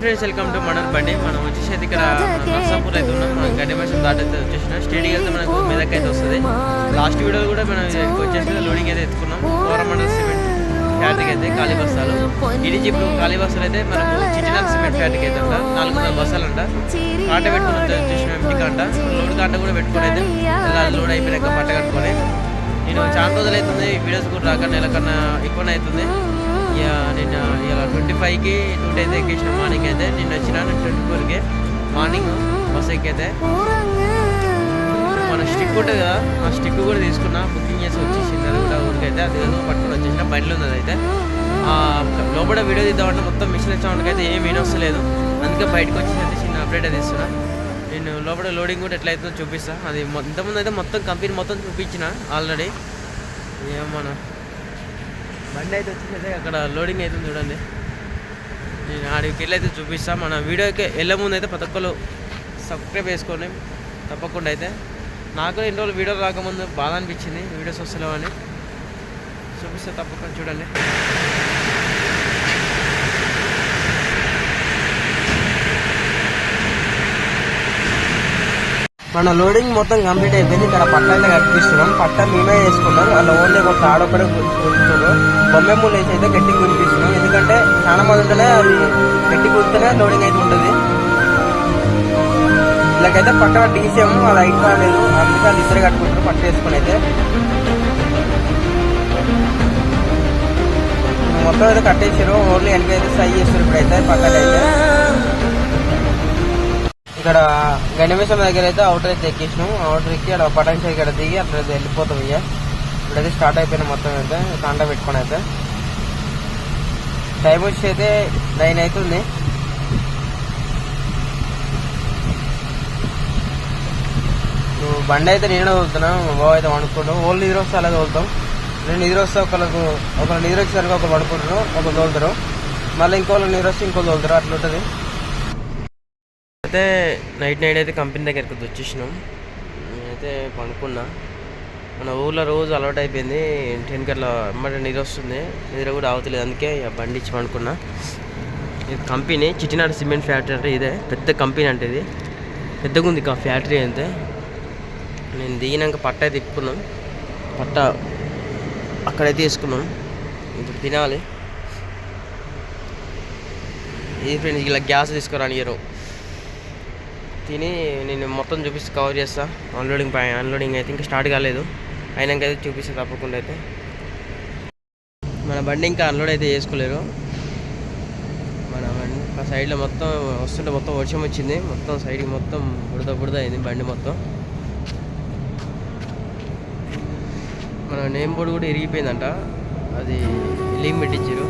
Friends welcome to మనర్ బండి మనం వచ్చేసి ఇక్కడ నర్సాపూర్ అయితే ఉన్నాం. మనం గడ్డి వర్షం దాటి అయితే వచ్చేసిన. స్టేడియం అయితే మనకు మెదక్ అయితే వస్తుంది. లాస్ట్ వీడియోలో కూడా మనం వచ్చేసి లోడింగ్ అయితే ఎత్తుకున్నాం. కోరమండల్ సిమెంట్ ఫ్యాక్టరీకి అయితే ఖాళీ బస్సాలు ఇది ఇప్పుడు ఖాళీ బస్సులు అయితే మనకు చిట్టినాల్ సిమెంట్ ఫ్యాక్టరీకి అయితే ఉంటా నాలుగు వందల బస్సాలు అంట. కాంట పెట్టుకుని వచ్చేసిన ఇంటికి అంట లోడ్ కాంట కూడా పెట్టుకుని అయితే ఇలా లోడ్ అయిపోయినాక పట్ట కట్టుకొని. నేను చాలా రోజులు అవుతుంది. వీడియోస్ కూడా రాక నెల కన్నా ఎక్కువనే అవుతుంది. నిన్న ఇలా ట్వంటీ ఫైవ్కి టూ డేస్ ఎక్కేసిన. మార్నింగ్ అయితే నిన్న వచ్చినాను ట్వంటీ ఫోర్కి మార్నింగ్ బస్ ఎక్కైతే. మన స్టిక్ ఉంటుంది కదా ఆ స్టిక్ కూడా తీసుకున్నా. బుకింగ్ చేసి వచ్చేసింది. అది కూడా ఊరికైతే అది ఏదో పట్టుకొని వచ్చేసిన బండిలో ఉంది అదైతే లోపల వీడియో తీద్దామంటే మొత్తం మిషన్ సౌండ్కి అయితే ఏం వినొస్తలేదు. అందుకే బయటకు వచ్చేసి చిన్న అప్డేట్ అది ఇస్తున్నా. నేను లోపల లోడింగ్ కూడా ఎట్లా అవుతుందో అది ఇంతకుముందు అయితే మొత్తం కంపెనీ మొత్తం చూపించిన ఆల్రెడీ. ఏమన్నా మన బండి అయితే వచ్చేసి అక్కడ లోడింగ్ అవుతుంది చూడండి. నేను ఆడికి వెళ్ళి అయితే చూపిస్తా. మన వీడియోకి వెళ్ళే ముందు అయితే ప్రతి ఒక్కరు సబ్స్క్రైబ్ చేసుకొని తప్పకుండా అయితే. నాకు ఎన్ని రోజులు వీడియో రాకముందు బాధ అనిపించింది వీడియోస్ వస్తలేవని. చూపిస్తే తప్పకుండా చూడండి. మన లోడింగ్ మొత్తం కంప్లీట్ అయిపోయింది. ఇక్కడ పట్ట అయితే కనిపిస్తున్నాం. పట్ట మేమే వేసుకున్నాం అలా ఓన్లీ ఒక తాడొక్కడే గుర్తున్నాం బొమ్మె ముళ్ళు వేసి అయితే గట్టి కురిపిస్తున్నాం ఎందుకంటే చాలా మంది ఉంటేనే అది గట్టి గురితేనే లోడింగ్ అయితే ఉంటుంది. ఇలాగైతే పట్ట డీసీఎం అది హైట్ రాలేదు అందుకే అది ఇద్దరు కట్టుకుంటారు పట్ట వేసుకుని అయితే. మొత్తం అయితే కట్టేసారు ఓన్లీ వెనక అయితే సై చేస్తారు ఇప్పుడైతే పక్కన అయితే. ఇక్కడ గణేశం దగ్గర అయితే అవుటర్ అయితే ఎక్కేసినాం. అవుటర్ ఎక్కి అక్కడ పటాన్ ఇక్కడ దిగి అట్లా అయితే వెళ్ళిపోతాం ఇక. ఇప్పుడైతే స్టార్ట్ అయిపోయిన మొత్తం అయితే. కాంట పెట్టుకొని అయితే. టైం వచ్చి అయితే నైన్ అవుతుంది. నువ్వు బండి అయితే నేను తోలుతున్నా మా బావ అయితే వండుకుంటాం ఓళ్ళు నిద్ర వస్తే అలా తోలుతాం నేను నిద్ర వస్తే ఒకళ్ళకు ఒకరు నిద్ర వచ్చేసరికి ఒకరు వండుకుంటారు. ఒకరు తోలుతారు. మళ్ళీ ఇంకోళ్ళు నిద్ర వస్తే ఇంకో తోలుతారు. అట్లా ఉంటుంది అయితే నైట్ నైట్ అయితే కంపెనీ దగ్గరికి వచ్చేసినాం. నేనైతే పడుకున్నా మన ఊళ్ళో రోజు అలవాటు అయిపోయింది టెన్ కట్లా అమ్మట నిద్ర వస్తుంది. నిద్ర కూడా అవతలేదు అందుకే ఇక బండి ఇచ్చి పడుకున్నా ఇది కంపెనీ చిట్టినాడు సిమెంట్ ఫ్యాక్టరీ అంటే ఇదే. పెద్ద కంపెనీ అంటే ఇది. పెద్దగా ఉంది ఇక ఫ్యాక్టరీ అయితే నేను దిగినాక పట్ట అయితే తిప్పుకున్నాం. పట్ట అక్కడైతే వేసుకున్నాం ఇప్పుడు తినాలి. ఇది ఫ్రెండ్స్ ఇలా గ్యాస్ తీసుకురానియరు తిని నేను మొత్తం చూపిస్తే కవర్ చేస్తా. అన్లోడింగ్ పై అన్లోడింగ్ అయితే ఇంకా స్టార్ట్ కాలేదు. అయినాక అయితే చూపిస్తే తప్పకుండా అయితే. మన బండి ఇంకా అన్లోడ్ అయితే చేసుకోలేరు మన బండి ఆ సైడ్లో మొత్తం వస్తుంటే మొత్తం వర్షం వచ్చింది. మొత్తం సైడ్కి మొత్తం బుడద బుడద అయింది బండి మొత్తం. మన నేమ్ బోర్డు కూడా ఇరిగిపోయిందంట. అది లీమ్ పెట్టించారు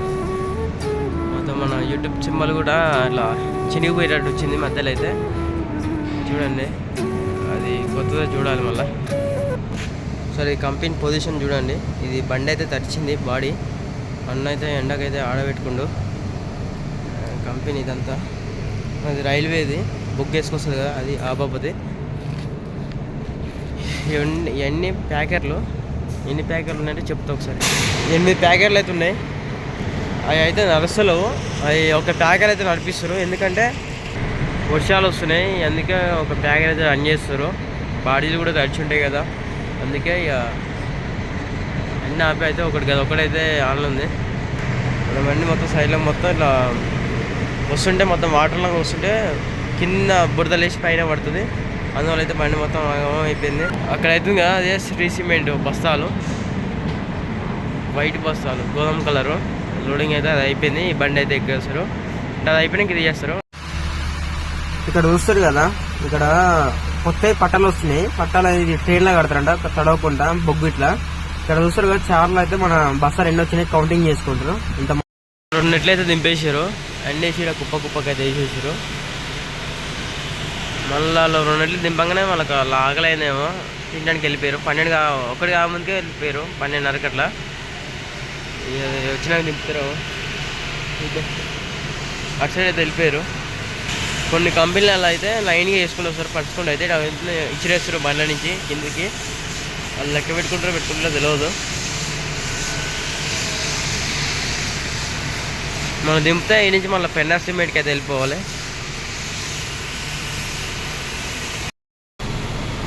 మొత్తం మన యూట్యూబ్ సింబల్ కూడా అట్లా చినిగిపోయేటట్టు వచ్చింది మధ్యలో అయితే. చూడండి. అది కొత్తగా చూడాలి మళ్ళీ. సరే కంపెనీ పొజిషన్ చూడండి. ఇది బండి అయితే తడిచింది బాడీ. అన్న అయితే ఎండకైతే ఆడబెట్టుకుండు. కంపెనీ ఇదంతా. అది రైల్వేది. బుక్ చేసుకొస్తుంది కదా అది ఆ బాబుది. ఇవన్నీ ప్యాకెట్లు? ఎన్ని ప్యాకెట్లు ఉన్నాయంటే చెప్తా ఒకసారి. ఎనిమిది ప్యాకెట్లు అయితే ఉన్నాయి. అవి అయితే నడుస్తలేవు. అవి ఒక ప్యాకెట్ అయితే నడిపిస్తారు ఎందుకంటే వర్షాలు వస్తున్నాయి. అందుకే ఒక ప్యాకేజ్ అయితే రన్ చేస్తారు బాడీలు కూడా తడిచి ఉంటాయి కదా. అందుకే ఇక అన్ని ఆపి అయితే ఒకటి కదా ఒకటైతే ఆన్లో ఉంది. మనం అన్ని మొత్తం సైడ్లో మొత్తం ఇట్లా వస్తుంటే మొత్తం వాటర్లో వస్తుంటే కింద బురద లేచి పైన పడుతుంది. అందువల్ల అయితే బండి మొత్తం అయిపోయింది. అక్కడ అవుతుంది కదా అదే శ్రీ సిమెంట్ బస్తాలు. వైట్ బస్తాలు గోధుమ కలరు. లోడింగ్ అయితే అది అయిపోయింది. ఈ బండి అయితే ఎక్కేస్తారు అంటే అది అయిపోయినాక ఇది చేస్తారు. ఇక్కడ చూస్తారు కదా ఇక్కడ కొత్త పట్టాలు వస్తున్నాయి. పట్టాలు ఇది ట్రైన్లో కడతారంట తడవకుండా బొగ్గు ఇట్లా. ఇక్కడ చూస్తారు కదా చార్లు అయితే మన బస్సాలు ఎన్ని వచ్చినాయి కౌంటింగ్ చేసుకుంటారు. ఇంత రెండు నెట్లు అయితే దింపేసారు వేసి కుప్ప కుప్పకి అయితే వేసేసారు. మళ్ళీ వాళ్ళు రెండు నెట్లు దింపంగానే వాళ్ళకి వాళ్ళ తినడానికి వెళ్ళిపోయారు. పన్నెండు కా ఒకటి కాకముందుకే వెళ్ళిపోయారు. పన్నెండున్నరకి అట్లా. ఇక వచ్చినాక దింపుతారు ఇదే. అటు సైడ్ అయితే వెళ్ళిపోయారు. కొన్ని కంపెనీలలో అయితే లైన్గా వేసుకుని వస్తారు పడుచుకుంటూ అయితే ఇచ్చిరేస్తారు బండ్ల నుంచి కిందికి. వాళ్ళు లెక్క పెట్టుకుంటారో పెట్టుకుంటారో తెలియదు మనం దింపితే ఈ నుంచి మళ్ళీ పెన్నర్ సిమెంట్కి అయితే వెళ్ళిపోవాలి.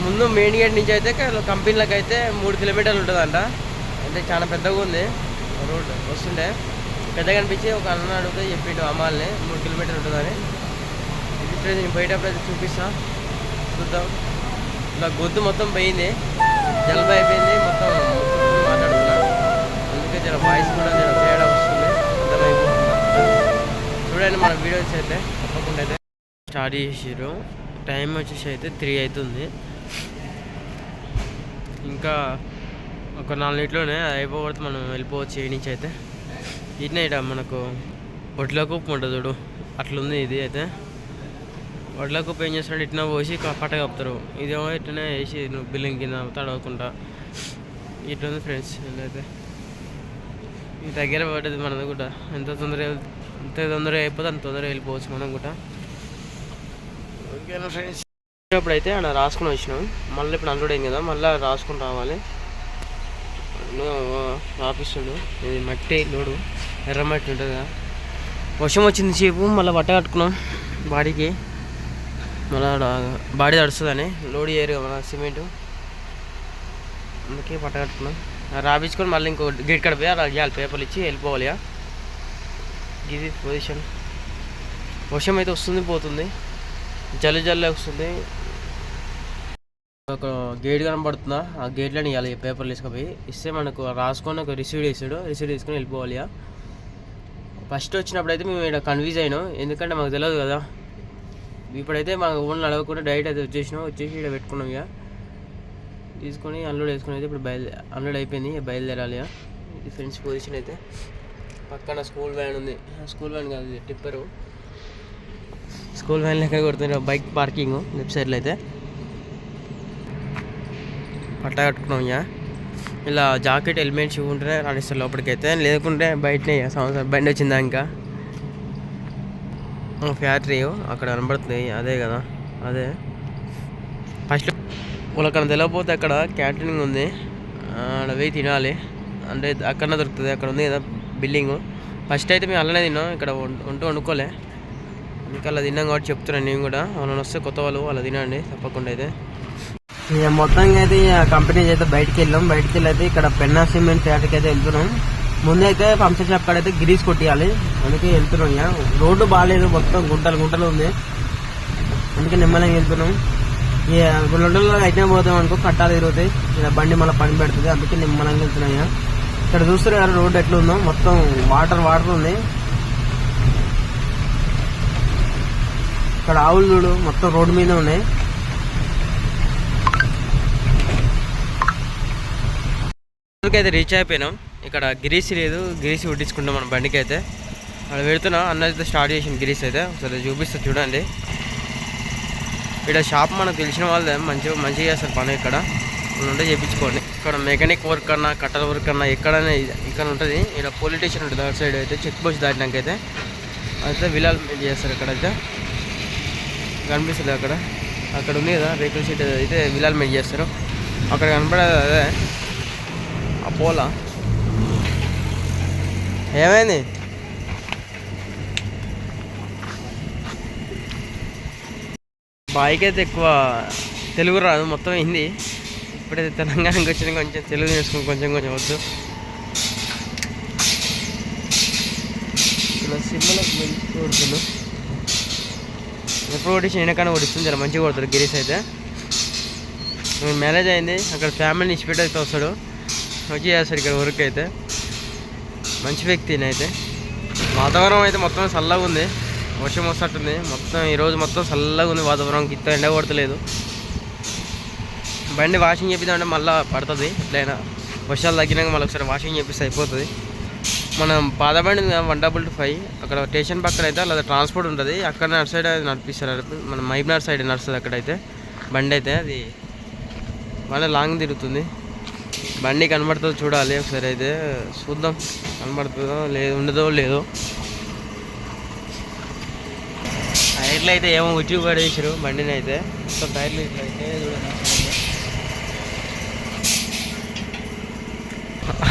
ముందు మెయిన్ గేట్ నుంచి అయితే కంపెనీలకు అయితే మూడు కిలోమీటర్లు ఉంటుందంట. అంటే చాలా పెద్దగా ఉంది. రోడ్ వస్తుండే. పెద్దగా అనిపించి ఒక అన్న అడిగితే చెప్పిండు అమ్మాలని మూడు కిలోమీటర్లు ఉంటుందని. ఇప్పుడు నేను బయటప్పుడు అయితే చూపిస్తా. చూద్దాం. నా గొద్దు మొత్తం పోయింది. జలబ అయిపోయింది. మొత్తం మాట్లాడుతున్నా. అందుకే జర వాయిస్ కూడా జర తేడా వస్తుంది. చూడండి మన వీడియోస్ అయితే తప్పకుండా అయితే స్టార్ట్ చేసారు టైం వచ్చేసి అయితే త్రీ అవుతుంది ఇంకా ఒక నాలుగిట్లోనే అది మనం వెళ్ళిపోవచ్చు ఈ నుంచి అయితే. ఇట్నే ఇట మనకు ఒడ్ల కుప్ప ఉంటుంది చూడు. అట్లుంది ఇది అయితే. వడ్లకు ఏం చేస్తాడు ఇట్లా పోసి పట్ట కప్పుతారు. ఇదేమో ఇట్లనే వేసి నువ్వు బిల్లింగ్ కింద తడవకుండా. ఇట్లుంది ఫ్రెండ్స్ అయితే ఇది దగ్గర పడ్డది మనది కూడా. ఎంత తొందరగా ఎంత తొందరగా అయిపోతే అంత తొందరగా వెళ్ళిపోవచ్చు మనం కూడా. ఓకేనా ఫ్రెండ్స్? ఇప్పుడు అయితే అక్కడ రాసుకుని వచ్చినాం. మళ్ళీ ఇప్పుడు అన్లోడ్ అయింది కదా మళ్ళీ రాసుకుని రావాలి. రాపిస్తాడు. ఇది మట్టి లోడు ఎర్ర మట్టి ఉంటుంది కదా. వర్షం వచ్చింది సేపు మళ్ళీ బట్ట కట్టుకున్నాం. బాడీకి. మళ్ళీ బాడీ తడుస్తుందని లోడ్ చేయరు మన సిమెంట్. అందుకే పట్ట కట్టుకున్నాం. రాపించుకొని మళ్ళీ ఇంకో గేట్ కాడ పోయి అలా ఇవ్వాలి పేపర్లు ఇచ్చి వెళ్ళిపోవాలి ఇది పొజిషన్ వర్షం అయితే వస్తుంది పోతుంది. జల్లు జల్లు వస్తుంది. ఒక గేట్ కనబడుతుందా? ఆ గేట్లో ఇవ్వాలి పేపర్లు తీసుకుపోయి. ఇస్తే మనకు రాసుకొని ఒక రిసీవ్ చేసాడు రిసీవ్ తీసుకొని వెళ్ళిపోవాలి ఫస్ట్ వచ్చినప్పుడు అయితే మేము ఇక్కడ కన్ఫ్యూజ్ అయినాం. ఎందుకంటే మాకు తెలియదు కదా. ఇప్పుడైతే మాకు ఓన్ అడగకుండా డైరెక్ట్ అయితే వచ్చేసినాం. వచ్చేసి ఇక్కడ పెట్టుకున్నాం ఇక. తీసుకొని అన్లోడ్ వేసుకుని అయితే ఇప్పుడు బయలు అన్లోడ్ అయిపోయింది. బయలుదేరాలి ఇది ఫ్రెండ్స్ పొజిషన్ అయితే. పక్కన స్కూల్ వ్యాన్ ఉంది. స్కూల్ వ్యాన్ కాదు టిప్పరు స్కూల్ వ్యాన్ లెక్క కొడుతుంది బైక్ పార్కింగ్ లెఫ్ట్ సైడ్లో అయితే. పట్ట కట్టుకున్నాం ఇక. ఇలా జాకెట్ హెల్మెట్ షూ ఉంటేనే రాణిస్తారు లోపలికైతే లేకుంటే బయటనే సంవత్సరం బండి వచ్చిందా ఇంకా? ఫ్యాక్టరీ. అక్కడ కనబడుతుంది. అదే కదా. అదే. ఫస్ట్ వాళ్ళకన్నా తెలియకపోతే అక్కడ క్యాటరింగ్ ఉంది. ఆడ పోయి తినాలి. అంటే అక్కడనే దొరుకుతుంది. అక్కడ ఉంది కదా బిల్డింగ్. ఫస్ట్ అయితే మేము అలానే తిన్నాం. ఇక్కడ వంట వండుకోలే. ఇంకా అలా తిన్నాం కాబట్టి చెప్తున్నాను నేను కూడా. వాళ్ళని వస్తే కొత్త వాళ్ళు అలా తినండి. తప్పకుండా అయితే. ఇక మొత్తంగా అయితే ఇక కంపెనీ అయితే బయటికి వెళ్ళాం. బయటికి వెళ్ళి అయితే ఇక్కడ పెన్నా సిమెంట్ ఫ్యాక్టరీకి అయితే వెళ్తున్నాం. ముందైతే పంచర్ షాప్ కాడ అయితే గ్రీస్ కొట్టియాలి. అందుకే వెళ్తున్నాం ఇక. రోడ్డు బాగాలేదు మొత్తం గుంటలు గుంటలు ఉంది. అందుకే నిమ్మలంగా వెళ్తున్నాం. ఇక రెండు రోజుల్లో అయితే పోతాం అనుకో కట్టాలు తిరుగుతాయి ఇలా బండి మళ్ళీ పని పెడుతుంది. అందుకే నిమ్మలంగా వెళ్తున్నాం ఇక. ఇక్కడ చూస్తున్నారు కదా రోడ్డు ఎట్లా ఉందో మొత్తం వాటర్ వాటర్ ఉంది. ఇక్కడ ఆవులు చూడు మొత్తం రోడ్డు మీద ఉన్నాయి. అయితే రీచ్ అయిపోయినాం. ఇక్కడ గిరీస్ లేదు. గిరీస్ ఉడ్డించుకుంటాం మన బండికి అయితే అక్కడ పెడుతున్నా అన్న అయితే స్టార్ట్ చేసిన గిరీస్ అయితే. ఒకసారి చూపిస్తా చూడండి. ఇక్కడ షాప్ మనకు తెలిసిన వాళ్ళే మంచిగా మంచిగా చేస్తారు పని ఇక్కడ. ఉంటే చేయించుకోండి ఇక్కడ మెకానిక్ వర్క్ అన్నా కట్టల వర్క్ అన్నా ఎక్కడైనా ఇక్కడ ఉంటుంది. ఇక్కడ పోలీస్ స్టేషన్ ఉంటుంది అటు సైడ్ అయితే. చెక్ పోస్ట్ దాటినాక అయితే విలాల్ చేస్తారు ఇక్కడైతే కనిపిస్తుంది అక్కడ. అక్కడ ఉంది కదా రేకుల సీట్ అయితే విలాల్ మేడ్ చేస్తారు. అక్కడ కనపడేది అదే. ఆ పోలా ఏమైంది? బాయ్కి అయితే ఎక్కువ తెలుగు రాదు మొత్తం హిందీ. ఇప్పుడైతే తెలంగాణకి వచ్చిన కొంచెం తెలుగు నేర్చుకుని కొంచెం కొంచెం వద్దు. ఇలా సిమ్లో కొడుతులు ఎప్పుడు కొట్టించి నేనకన్నా కొట్టిస్తుంది చాలా మంచిగా కొడతాడు గిరీష్ అయితే. మ్యారేజ్ అయింది అక్కడ ఫ్యామిలీని ఇచ్చిపెట్టి అయితే వస్తాడు. వచ్చి చేస్తాడు ఇక్కడ వర్క్ అయితే. మంచి వ్యక్తి అయితే వాతావరణం అయితే మొత్తం చల్లగా ఉంది. వర్షం వస్తట్టుంది మొత్తం ఈరోజు మొత్తం చల్లగా ఉంది వాతావరణం. ఇంత ఎండ కొడతలేదు. బండి వాషింగ్ చేపిద్దామంటే మళ్ళీ పడుతుంది. ఎట్లయినా వర్షాలు తగ్గినాక మళ్ళీ ఒకసారి వాషింగ్ చేపిస్తే అయిపోతుంది. మనం పాదబండి వన్ డబుల్ టూ ఫైవ్. అక్కడ స్టేషన్ పక్కన అయితే అలా ట్రాన్స్పోర్ట్ ఉంటుంది. అక్కడ నడు సైడ్ అది నడిపిస్తారు. మన మైబ్నార్ సైడ్ నడుస్తుంది అక్కడైతే. బండి అయితే అది. మళ్ళీ లాంగ్ తిరుగుతుంది. బండి కనబడుతుందో చూడాలి ఒకసారి అయితే. చూద్దాం. కనబడుతుందో లేదు ఉండదో లేదో. టైర్లు అయితే ఏమో ఉచ్చి పడేసారు బండిని అయితే. మొత్తం టైర్లు ఇట్లా అయితే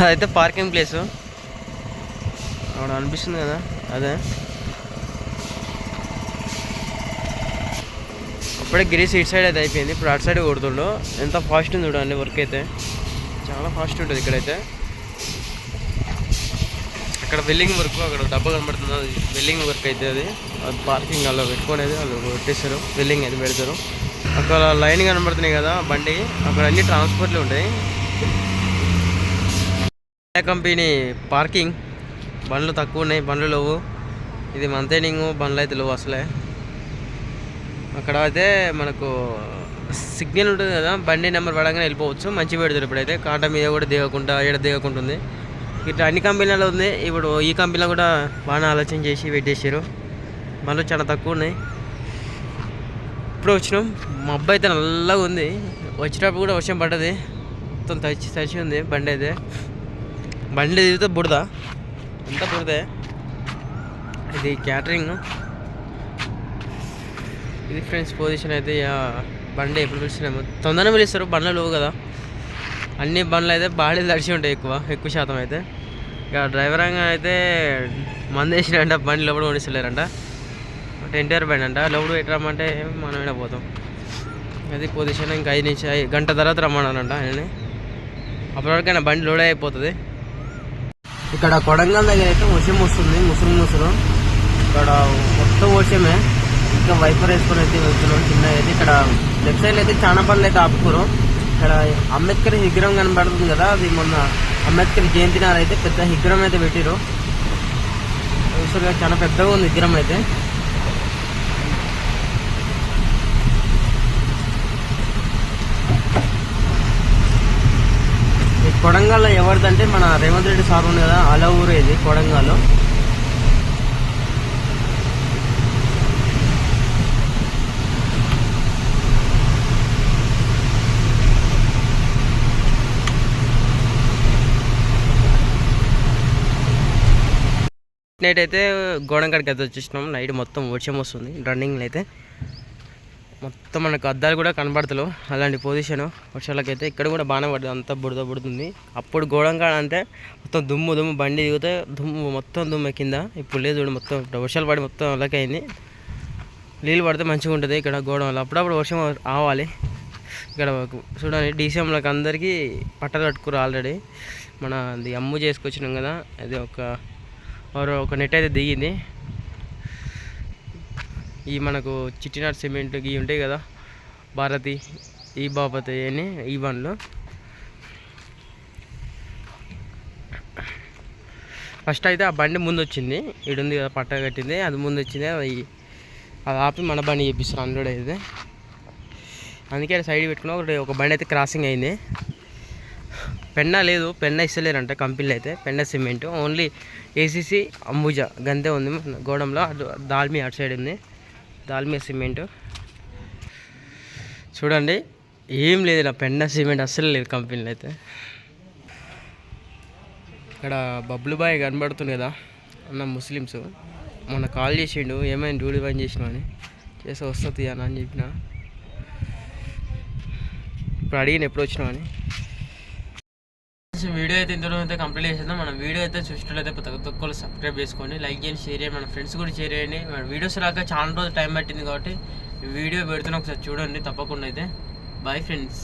అదైతే పార్కింగ్ ప్లేస్. అక్కడ అనిపిస్తుంది కదా అదే. ఇప్పుడే గిరీస్ ఇటు సైడ్ అయితే అయిపోయింది. ఇప్పుడు అటు సైడ్ కొడుతుండు. ఎంత ఫాస్ట్ ఉంది చూడండి వర్క్ అయితే. చాలా ఫాస్ట్ ఉంటుంది ఇక్కడైతే. అక్కడ వెల్లింగ్ వర్క్ అక్కడ డబ్బా కనబడుతుంది. అది వెల్లింగ్ వర్క్ అయితే అది. అది పార్కింగ్ అలా పెట్టుకునేది వాళ్ళు కొట్టేస్తారు వెల్లింగ్ అయితే పెడతారు. అక్కడ లైన్ కనబడుతున్నాయి కదా బండి. అక్కడ అన్ని ట్రాన్స్పోర్ట్లు ఉంటాయి. కంపెనీ? పార్కింగ్. బండ్లు తక్కువ ఉన్నాయి. బండ్లు లేవు. ఇది మంతేనింగ్ బండ్లు అయితే లేవు అసలే. అక్కడ అయితే మనకు సిగ్నల్ ఉంటుంది కదా బండి నెంబర్ పడగానే వెళ్ళిపోవచ్చు. మంచి పెడతారు ఇప్పుడైతే. కాంటా మీద కూడా దిగకుండా ఏడ దిగకుండా ఉంది ఇట్లా అన్ని కంపెనీలలో ఉంది. ఇప్పుడు ఈ కంపెనీలో కూడా బాగానే ఆలోచన చేసి పెట్టేసారు మళ్ళీ చాలా తక్కువ ఉన్నాయి. ఇప్పుడు వచ్చినాం. మా అబ్బాయి అయితే నల్లగా ఉంది. వచ్చేటప్పుడు కూడా వర్షం పడ్డది. మొత్తం తడిచి తడిచి ఉంది బండి అయితే. బండి తిరిగితే బుడద అంతా బుడదే ఇది క్యాటరింగ్. ఇది ఫ్రెండ్స్ పొజిషన్ అయితే ఇక బండి ఎప్పుడు పిలిచినాము తొందరగా పిలుస్తారు బండ్లు లేవు కదా. అన్ని బండ్లు అయితే బాడీలు తడిచి ఉంటాయి ఎక్కువ ఎక్కువ శాతం అయితే. ఇక డ్రైవర్ అయితే మంది వేసినంట బండి లోపల కొనిస్తలేరంట. టెంట్ బండి అంట లోపల పెట్టి రమ్మంటే మనం ఏడ పోతాం. అది పొజిషన్ ఇంకా ఐదు నిమిషం ఐ- గంట తర్వాత రమ్మన్నానంట ఆయనని. అప్పటివరకైనా బండి లోడ్ అయిపోతుంది. ఇక్కడ కొడంగల్ దగ్గర అయితే ముసిం వస్తుంది ముసురు ముసురు ఇక్కడ మొత్తం వచ్చేమే. ఇంకా వైఫర్ వేసుకొని అయితే వెళ్తున్నాం. చిన్న అయితే ఇక్కడ లెఫ్ట్ సైడ్ అయితే చాలా పనులు అయితే ఆపుకోరు ఇక్కడ అంబేద్కర్ విగ్రహం కనబడుతుంది కదా అది మొన్న అంబేద్కర్ జయంతి నాడు అయితే పెద్ద విగ్రహం అయితే పెట్టిరు చూసారుగా చాలా పెద్దగా ఉంది విగ్రహం అయితే. కొడంగల్లో ఎవరిదంటే మన రేవంత్ రెడ్డి సార్ ఉంది కదా అలవూరు ఇది కొడంగల్లో. నైట్ అయితే గోడంకాడికి అయితే వచ్చేసినాం. నైట్ మొత్తం వర్షం వస్తుంది. రన్నింగ్లో అయితే మొత్తం మనకు అద్దాలు కూడా కనబడతలేవు. అలాంటి పొజిషన్ వర్షాలకైతే ఇక్కడ కూడా బాగానే పడుతుంది అంతా బుడద పడుతుంది అప్పుడు గోడంకాడ అంటే మొత్తం దుమ్ము దుమ్ము బండి దిగితే దుమ్ము మొత్తం దుమ్ము కింద. ఇప్పుడు లేదు చూడు మొత్తం. వర్షాలు పడి మొత్తం అలాగే అయింది. నీళ్ళు పడితే మంచిగా ఉంటుంది ఇక్కడ గోడంలో అప్పుడప్పుడు వర్షం రావాలి ఇక్కడ చూడండి డీసీఎంలకు అందరికీ పట్టలు కట్టుకురు ఆల్రెడీ మన అది అమ్ము చేసుకొచ్చినాం కదా. అది ఒక మరో ఒక నెట్ అయితే దిగింది. ఈ మనకు చిట్టినాడు సిమెంట్ ఇవి ఉంటాయి కదా భారతి ఈ బాపతి అని ఈ బండ్లు ఫస్ట్ అయితే ఆ బండి ముందు వచ్చింది ఇడుంది కదా పట్ట కట్టింది. అది ముందు వచ్చింది అది అది ఆపి మన బండి చేపిస్తారు అందులో అయితే. అందుకే సైడ్ పెట్టుకున్నా. ఒకటి ఒక బండి అయితే క్రాసింగ్ అయింది. పెన్న లేదు పెన్న ఇస్తలేరంట కంపెనీలో అయితే పెన్న సిమెంట్. ఓన్లీ ఏసీసీ అంబుజా గంతే ఉంది మన గోడంలో. అటు దాల్మి అటు సైడ్ ఉంది. దాల్మి సిమెంట్. చూడండి ఏం లేదు ఇలా పెన్న సిమెంట్ అస్సలు లేదు కంపెనీలో అయితే. ఇక్కడ బబ్లు బాయ్ కనబడుతుంది కదా అన్న ముస్లిమ్స్. మొన్న కాల్ చేసిండు ఏమైనా డ్యూటీ పని చేసినావు అని. చేసి వస్తుంది అని చెప్పిన. ఇప్పుడు అడిగిన ఎప్పుడు వచ్చినావు అని. వీడియో అయితే ఇంతలో అయితే కంప్లీట్ చేసేద్దాం. మన వీడియో అయితే చూసినట్లయితే ప్రతి ఒక్కరు సబ్స్క్రైబ్ చేసుకోండి లైక్ చేయండి షేర్ చేయండి మన ఫ్రెండ్స్ కూడా షేర్ చేయండి. మన వీడియోస్ రాక చాలా రోజులు టైం పట్టింది కాబట్టి వీడియో పెడుతున్నా ఒకసారి చూడండి తప్పకుండా అయితే. Bye friends